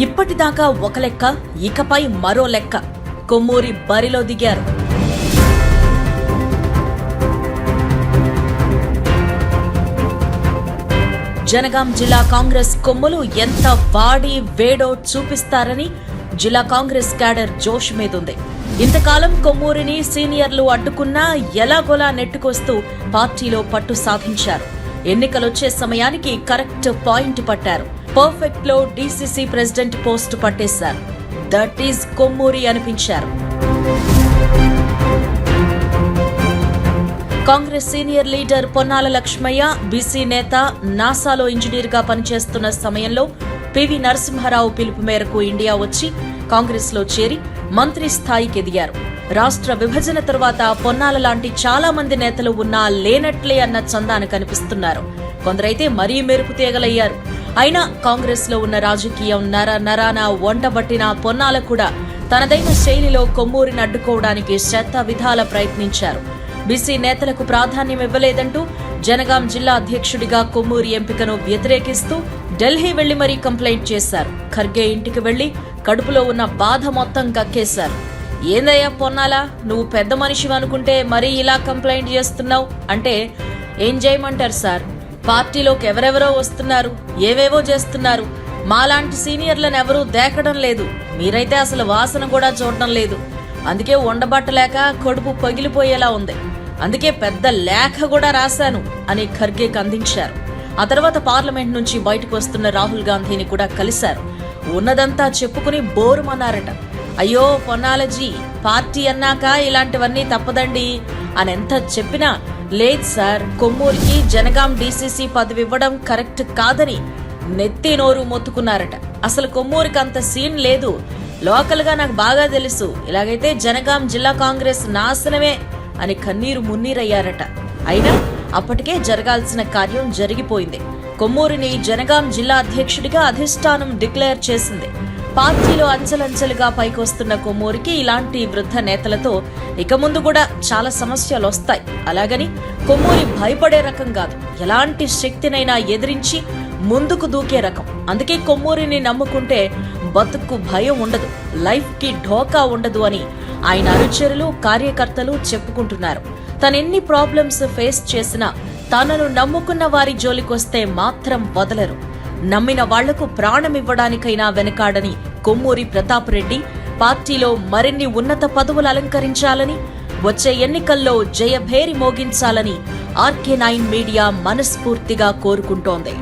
ఇప్పటిదాకా ఒక లెక్క ఇకపై మరో లెక్క. కొమ్మూరి బరిలో దిగారు. జనగాం జిల్లా కాంగ్రెస్ కొమ్ములు ఎంత వాడి వేడో చూపిస్తారని జిల్లా కాంగ్రెస్ క్యాడర్ జోష్ మీదుంది. ఇంతకాలం కొమ్మూరిని సీనియర్లు అడ్డుకున్నా ఎలాగోలా నెట్టుకొస్తూ పార్టీలో పట్టు సాధించారు. ఎన్నికలొచ్చే సమయానికి కరెక్ట్ పాయింట్ పట్టారు. పర్ఫెక్ట్లో డీసీసీ ప్రెసిడెంట్ పోస్ట్ పట్టేశారు. దట్ ఈజ్ కొమ్మూరి అనిపించారు. Congress senior leader Ponnala Lakshmaiah BC నేత నాసాలో ఇంజనీర్గా పనిచేస్తున్న సమయంలో పివి నరసింహారావు పిలుపు మేరకు ఇండియా వచ్చి కాంగ్రెస్లో చేరి మంత్రి స్థాయికి ఎదిగారు. రాష్ట్ర విభజన తర్వాత పొన్నాల లాంటి చాలా మంది నేతలు ఉన్నా లేనట్లే అన్న చందాన కనిపిస్తున్నారు. కొందరైతే మరీ మెరుపు తీగలయ్యారు. అయినా కాంగ్రెస్లో ఉన్న రాజకీయం నర నరాన వంటబట్టిన పొన్నాల కూడా తనదైన శైలిలో కొమ్మూరిని అడ్డుకోవడానికి శత విధాల ప్రయత్నించారు. బీసీ నేతలకు ప్రాధాన్యం ఇవ్వలేదంటూ జనగాం జిల్లా అధ్యక్షుడిగా కొమ్మూరి ఎంపికను వ్యతిరేకిస్తూ ఢిల్లీ వెళ్ళి మరీ కంప్లైంట్ చేశారు. ఖర్గే ఇంటికి వెళ్ళి కడుపులో ఉన్న బాధ మొత్తం కక్కేశారు. ఏందయ్యా పొన్నాలా నువ్వు పెద్ద మనిషి అనుకుంటే మరీ ఇలా కంప్లైంట్ చేస్తున్నావు? అంటే ఏం చేయమంటారు సార్? పార్టీలోకి ఎవరెవరో వస్తున్నారు ఏవేవో చేస్తున్నారు. మాలాంటి సీనియర్లను ఎవరూ దేకడం లేదు. మీరైతే అసలు వాసన కూడా చూడడం లేదు. అందుకే ఉండబట్టలేక కడుపు పగిలిపోయేలా ఉంది. అందుకే పెద్ద లేఖ కూడా రాశాను అని ఖర్గేకి అందించారు ఆ తర్వాత పార్లమెంట్ నుంచి బయటకు వస్తున్న రాహుల్ గాంధీని కూడా కలిశారు. ఉన్నదంతా చెప్పుకుని బోరుమన్నారట. అయ్యో పొన్నాలజీ పార్టీ అన్నాక ఇలాంటివన్నీ తప్పదండి. అని ఎంత చెప్పినా లేదు సార్. కొమ్మూరికి జనగాం డీసీసీ పదవి ఇవ్వడం కరెక్ట్ కాదని నెత్తి నోరు మొత్తుకున్నారట. అసలు కొమ్మూరికి అంత సీన్ లేదు. లోకల్గా నాకు బాగా తెలుసు. ఇలాగైతే జనగాం జిల్లా కాంగ్రెస్ నాశనమే అని కన్నీరు మున్నీరయ్యారట. అయినా అప్పటికే జరగాల్సిన కార్యం జరిగిపోయింది. కొమ్మూరిని జనగాం జిల్లా అధ్యక్షుడిగా అధిష్టానం డిక్లేర్ చేసింది. పార్టీలో అంచెలంచెలుగా పైకొస్తున్న కొమ్మూరికి ఇలాంటి వృద్ధ నేతలతో ఇక ముందు కూడా చాలా సమస్యలు వస్తాయి. అలాగని కొమ్మూరి భయపడే రకం కాదు. ఎలాంటి శక్తినైనా ఎదిరించి ముందుకు దూకే రకం. అందుకే కొమ్మూరిని నమ్ముకుంటే బతుకు భయం ఉండదు. లైఫ్కి ఢోకా ఉండదు అని ఆయన అనుచరులు కార్యకర్తలు చెప్పుకుంటున్నారు. తనెన్ని ప్రాబ్లమ్స్ ఫేస్ చేసినా తనను నమ్ముకున్న వారి జోలికొస్తే మాత్రం వదలరు. నమ్మిన వాళ్ళకు ప్రాణమివ్వడానికైనా వెనకాడని కొమ్మూరి ప్రతాప్ రెడ్డి పార్టీలో మరిన్ని ఉన్నత పదవులు అలంకరించాలని వచ్చే ఎన్నికల్లో జయభేరి మోగించాలని ఆర్కే నైన్ మీడియా మనస్ఫూర్తిగా కోరుకుంటోంది.